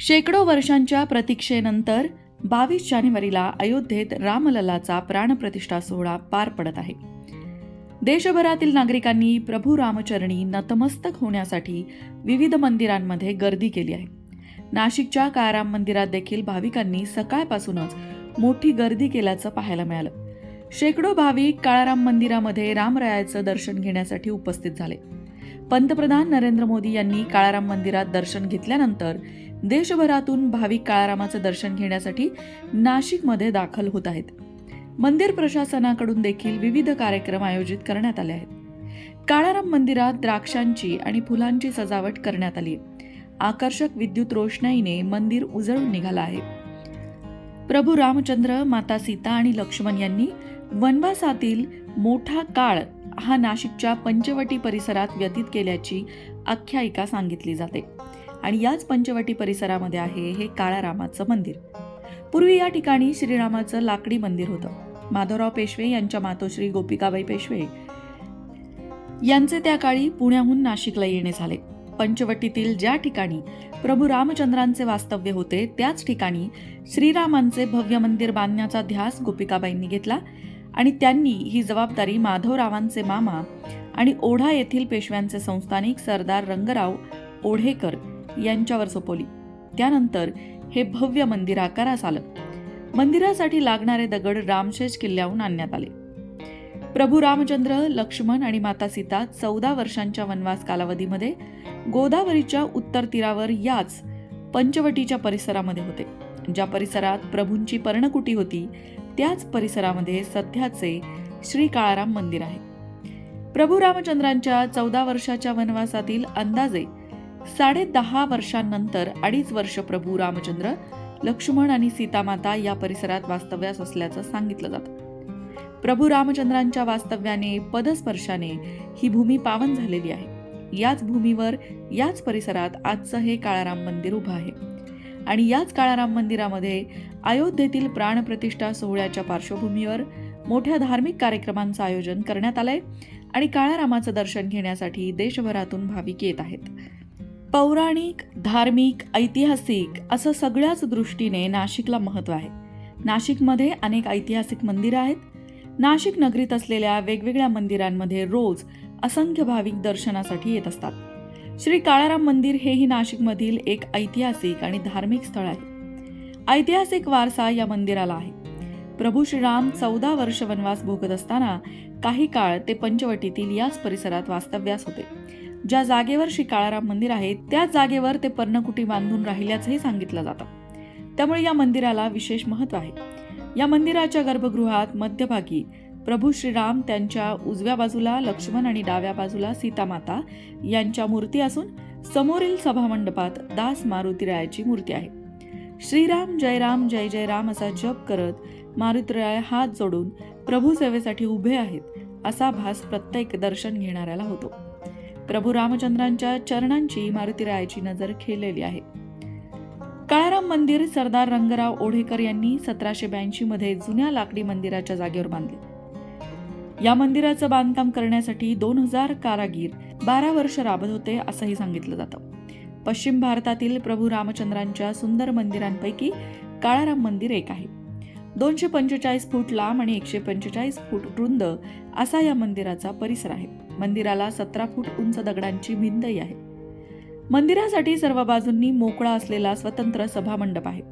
शेकडो वर्षांच्या प्रतीक्षेनंतर बावीस जानेवारीला अयोध्येत रामललाचा प्राणप्रतिष्ठा सोहळा पार पडत आहे. देशभरातील नागरिकांनी प्रभू रामचरणी नतमस्तक होण्यासाठी विविध मंदिरांमध्ये गर्दी केली आहे. नाशिकच्या काळाराम मंदिरात देखील भाविकांनी सकाळपासूनच मोठी गर्दी केल्याचं पाहायला मिळालं. शेकडो भाविक काळाराम मंदिरामध्ये रामरायाचं दर्शन घेण्यासाठी उपस्थित झाले. पंतप्रधान नरेंद्र मोदी यांनी काळाराम मंदिरात दर्शन घेतल्यानंतर देशभरातून भाविक काळारामाचं दर्शन घेण्यासाठी नाशिकमध्ये दाखल होत आहेत. मंदिर प्रशासनाकडून देखील विविध कार्यक्रम आयोजित करण्यात आले आहेत. काळाराम मंदिरात द्राक्षांची आणि फुलांची सजावट करण्यात आली. आकर्षक विद्युत रोषणाईने मंदिर उजळून निघालं आहे. प्रभू रामचंद्र माता सीता आणि लक्ष्मण यांनी वनवासातील मोठा काळ हा नाशिकच्या पंचवटी परिसरात व्यतीत केल्याची आख्यायिका सांगितली जाते. आणि याच पंचवटी परिसरामध्ये आहे हे काळारामाचं मंदिर. पूर्वी या ठिकाणी श्रीरामाचं लाकडी मंदिर होतं. माधवराव पेशवे यांच्या मातोश्री गोपिकाबाई पेशवे यांचे त्या काळी पुण्याहून नाशिकला येणे झाले. पंचवटीतील ज्या ठिकाणी प्रभू रामचंद्रांचे वास्तव्य होते त्याच ठिकाणी श्रीरामांचे भव्य मंदिर बांधण्याचा ध्यास गोपिकाबाईंनी घेतला आणि त्यांनी ही जबाबदारी माधवरावांचे मामा आणि ओढा येथील पेशव्यांचे संस्थानिक सरदार रंगराव ओढेकर यांच्यावर सोपवली. त्यानंतर हे भव्य मंदिर आकारास आलं. मंदिरासाठी लागणारे दगड रामशेष किल्ल्याहून आणण्यात आले. प्रभू रामचंद्र लक्ष्मण आणि माता सीता चौदा वर्षांच्या वनवास कालावधीमध्ये गोदावरीच्या उत्तर तीरावर याच पंचवटीच्या परिसरामध्ये होते. ज्या परिसरात प्रभूंची पर्णकुटी होती त्याच परिसरामध्ये सध्याचे श्री काळाराम मंदिर आहे. प्रभू रामचंद्रांच्या चौदा वर्षाच्या वनवासातील अंदाजे साडे दहा वर्षांनंतर अडीच वर्ष प्रभू रामचंद्र लक्ष्मण आणि सीतामाता या परिसरात वास्तव्यास असल्याचं सांगितलं जातं. प्रभू रामचंद्रांच्या वास्तव्याने पदस्पर्शाने ही भूमी पावन झालेली आहे. याच भूमीवर याच परिसरात आजचं हे काळाराम मंदिर उभं आहे. आणि याच काळाराम मंदिरामध्ये अयोध्येतील प्राणप्रतिष्ठा सोहळ्याच्या पार्श्वभूमीवर मोठ्या धार्मिक कार्यक्रमांचं आयोजन करण्यात आलंय आणि काळारामाचं दर्शन घेण्यासाठी देशभरातून भाविक येत आहेत. पौराणिक धार्मिक ऐतिहासिक असं सगळ्याच दृष्टीने नाशिकला महत्त्व आहे. नाशिकमध्ये अनेक ऐतिहासिक मंदिरं आहेत. नाशिक नगरीत असलेल्या वेगवेगळ्या मंदिरांमध्ये रोज असंख्य भाविक दर्शनासाठी येत असतात. श्री काळाराम मंदिर हेही नाशिकमधील एक ऐतिहासिक आणि धार्मिक स्थळ आहे. ऐतिहासिक वारसा या मंदिराला आहे. प्रभू श्रीराम चौदा वर्ष वनवास भोगत असताना काही काळ ते पंचवटीतील याच परिसरात वास्तव्यास होते. ज्या जागेवर श्री काळाराम मंदिर आहे त्याच जागेवर ते पर्णकुटी बांधून राहिल्याचंही सांगितलं जातं. त्यामुळे या मंदिराला विशेष महत्त्व आहे. या मंदिराच्या गर्भगृहात मध्यभागी प्रभू श्रीराम त्यांच्या उजव्या बाजूला लक्ष्मण आणि डाव्या बाजूला सीतामाता यांच्या मूर्ती असून समोरील सभामंडपात दास मारुतीरायाची मूर्ती आहे. श्रीराम जयराम जय जय राम असा जप करत मारुतीराय हात जोडून प्रभू सेवेसाठी उभे आहेत असा भास प्रत्येक दर्शन घेणाऱ्याला होतो. प्रभू रामचंद्रांच्या चरणांची मारुतीरायाची नजर खेळलेली आहे. काळाराम मंदिर सरदार रंगराव ओढेकर यांनी सतराशे ब्याऐंशी मध्ये जुन्या लाकडी मंदिराच्या जागेवर बांधले. या मंदिराचं बांधकाम करण्यासाठी दोन हजार कारागीर बारा वर्ष राबत होते असंही सांगितलं जातं. पश्चिम भारतातील प्रभू रामचंद्रांच्या सुंदर मंदिरांपैकी काळाराम मंदिर एक आहे. दोनशे पंचेचाळीस फूट लांब आणि एकशे पंचेचाळीस फूट रुंद असा या मंदिराचा परिसर आहे. मंदिराला सतरा फूट उंच दगडांची भिंतही आहे. मंदिरासाठी सर्व बाजूंनी मोकळा असलेला स्वतंत्र सभामंडप आहे.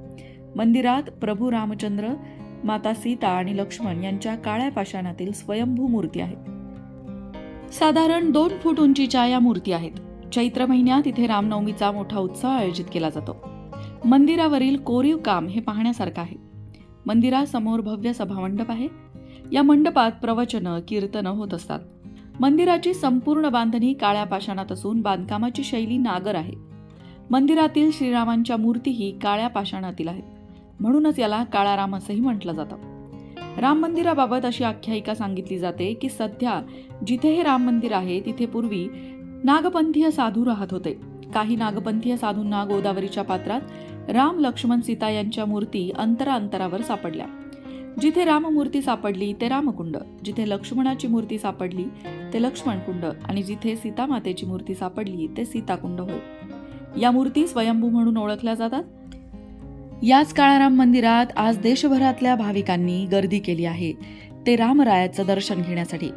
मंदिरात प्रभू रामचंद्र माता सीता आणि लक्ष्मण यांच्या काळ्या पाषाणातील स्वयंभू मूर्ती आहेत. साधारण दोन फूट उंचीच्या या मूर्ती आहेत. चैत्र महिन्यात इथे रामनवमीचा मोठा उत्सव आयोजित केला जातो. मंदिरावरील कोरीव काम हे पाहण्यासारखं आहे. मंदिरासमोर भव्य सभामंडप आहे. या मंडपात प्रवचनं कीर्तनं होत असतात. मंदिराची संपूर्ण बांधणी काळ्या पाषाणात असून बांधकामाची शैली नागर आहे. मंदिरातील श्रीरामांच्या मूर्तीही काळ्या पाषाणातील आहेत. म्हणूनच याला काळा राम असंही म्हटलं जातं. राम मंदिराबाबत अशी आख्यायिका सांगितली जाते की सध्या जिथे हे राम मंदिर आहे तिथे पूर्वी नागपंथीय साधू राहत होते. काही नागपंथीय साधूंना गोदावरीच्या पात्रात राम लक्ष्मण सीता यांच्या मूर्ती अंतरा अंतरावर सापडल्या. जिथे राममूर्ती सापडली ते रामकुंड. जिथे लक्ष्मणाची मूर्ती सापडली ते लक्ष्मणकुंड आणि जिथे सीतामातेची मूर्ती सापडली ते सीताकुंड होय. या मूर्ती स्वयंभू म्हणून ओळखल्या जातात? याच काळाराम मंदिरात आज देशभरातल्या भाविकांनी गर्दी केली आहे. ते रामरायाचं दर्शन घेण्यासाठी.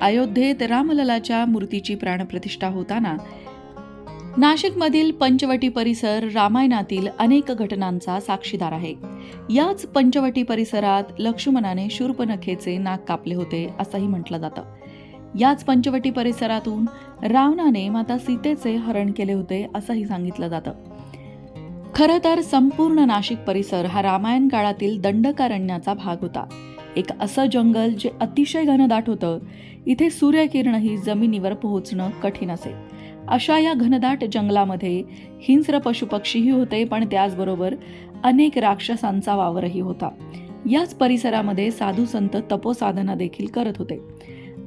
अयोध्येत रामललाच्या मूर्तीची प्राणप्रतिष्ठा होताना नाशिकमधील पंचवटी परिसर रामायणातील अनेक घटनांचा साक्षीदार आहे. याच पंचवटी परिसरात लक्ष्मणाने शूर्पनखेचे नाक कापले होते असंही म्हटलं जातं. याच पंचवटी परिसरातून रावणाने माता सीतेचे हरण केले होते असंही सांगितलं जातं. खरं तर संपूर्ण नाशिक परिसर हा रामायण काळातील दंडकारण्याचा भाग होता. एक असं जंगल जे अतिशय घनदाट होतं इथे सूर्यकिरणही जमिनीवर पोहोचणं कठीण असे. अशा या घनदाट जंगलामध्ये हिंस्र पशुपक्षीही होते पण त्याचबरोबर अनेक राक्षसांचा वावरही होता. याच परिसरामध्ये साधू संत तपोसाधना देखील करत होते.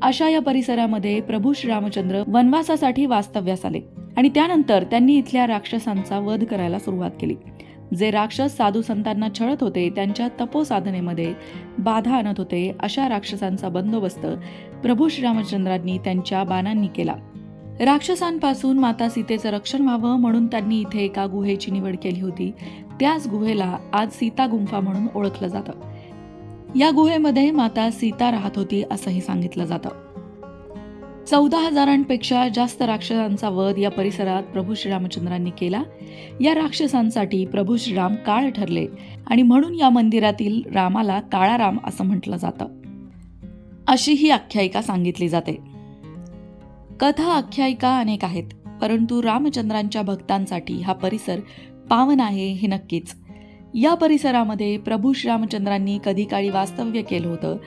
अशा या परिसरामध्ये प्रभू श्रीरामचंद्र वनवासासाठी वास्तव्यास आले आणि त्यानंतर त्यांनी इथल्या राक्षसांचा वध करायला सुरुवात केली. जे राक्षस साधू संतांना छळत होते त्यांच्या तपोसाधनेमध्ये बाधा आणत होते अशा राक्षसांचा बंदोबस्त प्रभू श्रीरामचंद्रांनी त्यांच्या बाणांनी केला. राक्षसांपासून माता सीतेचं रक्षण व्हावं म्हणून त्यांनी इथे एका गुहेची निवड केली होती. त्याच गुहेला आज सीता गुंफा म्हणून ओळखलं जातं. या गुहेमध्ये माता सीता राहत होती असंही सांगितलं जातं. चौदा हजारांपेक्षा जास्त राक्षसांचा वध या परिसरात प्रभू श्रीरामचंद्रांनी केला. या राक्षसांसाठी प्रभू श्रीराम काळ ठरले आणि म्हणून या मंदिरातील रामाला काळाराम असं म्हटलं जातं. अशी ही आख्यायिका सांगितली जाते. कथा आख्यायिका अनेक आहेत परंतु रामचंद्रांच्या भक्तांसाठी हा परिसर पावन आहे हे नक्कीच. या परिसरामध्ये प्रभू श्रीरामचंद्रांनी कधी काळी वास्तव्य केलं होतं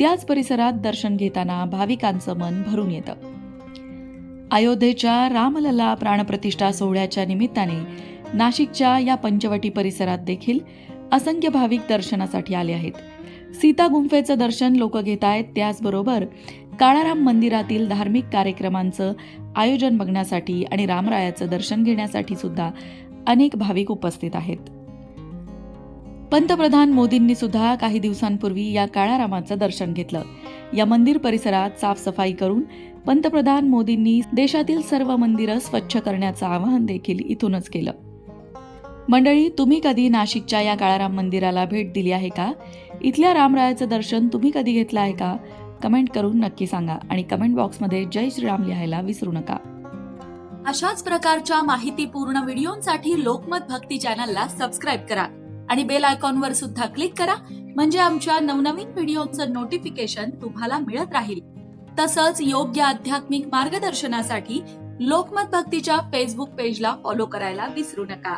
त्याच परिसरात दर्शन घेताना भाविकांचं मन भरून येतं. अयोध्येच्या रामलला प्राणप्रतिष्ठा सोहळ्याच्या निमित्ताने नाशिकच्या या पंचवटी परिसरात देखील असंख्य भाविक दर्शनासाठी आले आहेत. सीता गुंफेचं दर्शन लोक घेत आहेत त्याचबरोबर काळाराम मंदिरातील धार्मिक कार्यक्रमांचं आयोजन बघण्यासाठी आणि रामरायाचं दर्शन घेण्यासाठी सुद्धा अनेक भाविक उपस्थित आहेत. पंतप्रधान मोदींनी सुद्धा काही दिवसांपूर्वी या काळारामाचं दर्शन घेतलं. या मंदिर परिसरात साफसफाई करून पंतप्रधान मोदींनी देशातील सर्व मंदिरं स्वच्छ करण्याचं आवाहन देखील इथूनच केलं. मंडळी तुम्ही कधी नाशिकच्या या काळाराम मंदिराला भेट दिली आहे का? इथल्या रामरायाचं दर्शन तुम्ही कधी घेतलं आहे का? कमेंट करून नक्की सांगा आणि कमेंट बॉक्समध्ये जय श्रीराम लिहायला विसरू नका. अशाच प्रकारच्या माहितीपूर्ण व्हिडिओंसाठी लोकमत भक्ती चॅनलला सबस्क्राईब करा आणि बेल आयकॉनवर सुद्धा क्लिक करा म्हणजे आमच्या नवनवीन व्हिडिओचं नोटिफिकेशन तुम्हाला मिळत राहील. तसंच योग्य आध्यात्मिक मार्गदर्शनासाठी लोकमत भक्तीच्या फेसबुक पेजला फॉलो करायला विसरू नका.